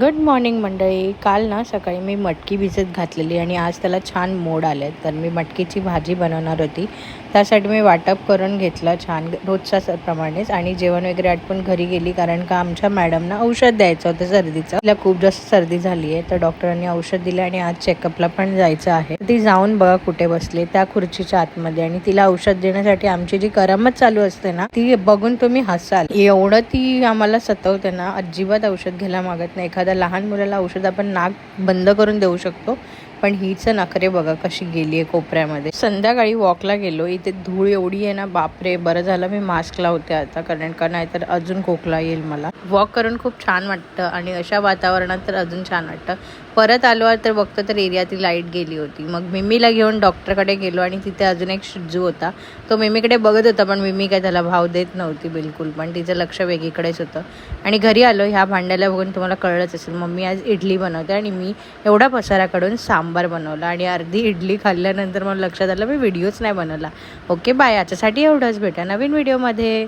Good morning मंडळी. काल ना सकाळी मी मटकी भिजत घातलेली आणि आज त्याला छान मोड आले तर मी मटकीची भाजी बनवणार होती. त्यासाठी मी वाटप करून घेतलं छान रोजच्या प्रमाणेच आणि जेवण वगैरे आटपून घरी गेली कारण का आमच्या मॅडमना औषध द्यायचं होतं सर्दीचं. तिला खूप जास्त सर्दी झाली आहे. तर डॉक्टरांनी औषध दिलं आणि आज चेकअपला पण जायचं आहे. ती जाऊन बघा कुठे बसले त्या खुर्चीच्या आतमध्ये आणि तिला औषध देण्यासाठी आमची जी करमत चालू असते ना ती बघून तुम्ही हसाल. एवढं ती आम्हाला सतवते ना अजिबात औषध घ्यायला मागत नाही. एखाद्या लहान मुलाला औषध आपण नाक बंद करून देऊ शकतो. पण हीच नखरे बघा कशी गेली आहे कोपऱ्यामध्ये. संध्याकाळी वॉकला गेलो इथे धूळ एवढी आहे ना बापरे बरं झालं मी मास्क लावते आता कारण का नाहीतर अजून खोकला येईल मला. वॉक करून खूप छान वाटतं आणि अशा वातावरणात तर अजून छान वाटतं. परत आलो तर बघतो तर एरियातली लाइट गेली होती. मग मिमीला घेऊन डॉक्टरकडे गेलो आणि तिथे अजून एक शिजू होता. तो मिमीकडे बघत होता पण मिमी काय त्याला भाव देत नव्हती बिलकुल पण तिचं लक्ष वेगळीकडेच होतं. आणि घरी आलो ह्या भांड्याला बघून तुम्हाला कळलंच असेल मम्मी आज इडली बनवते आणि मी एवढा पसाराकडून सांबार बनवला आणि अर्धी इडली खाल्ल्यानंतर मला लक्षात आलं मी व्हिडिओच नाही बनवला. Okay bye. याच्यासाठी एवढंच भेटा नवीन व्हिडिओमध्ये.